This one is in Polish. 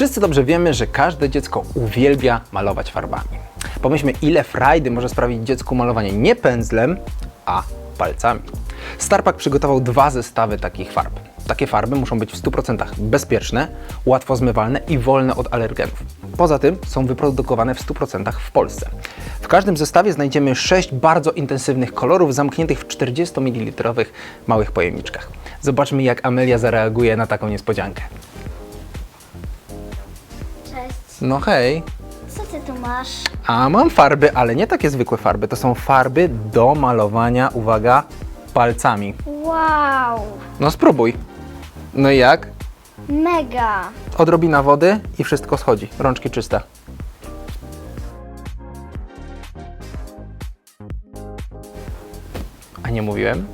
Wszyscy dobrze wiemy, że każde dziecko uwielbia malować farbami. Pomyślmy, ile frajdy może sprawić dziecku malowanie nie pędzlem, a palcami. Starpak przygotował dwa zestawy takich farb. Takie farby muszą być w 100% bezpieczne, łatwo zmywalne i wolne od alergenów. Poza tym są wyprodukowane w 100% w Polsce. W każdym zestawie znajdziemy 6 bardzo intensywnych kolorów zamkniętych w 40 ml małych pojemniczkach. Zobaczmy, jak Amelia zareaguje na taką niespodziankę. Cześć. No hej, Co ty tu masz? a mam farby, ale nie takie zwykłe farby. To są farby do malowania, uwaga, palcami. Wow. No spróbuj. No i jak? Mega. Odrobina wody i wszystko schodzi. Rączki czyste. A nie mówiłem?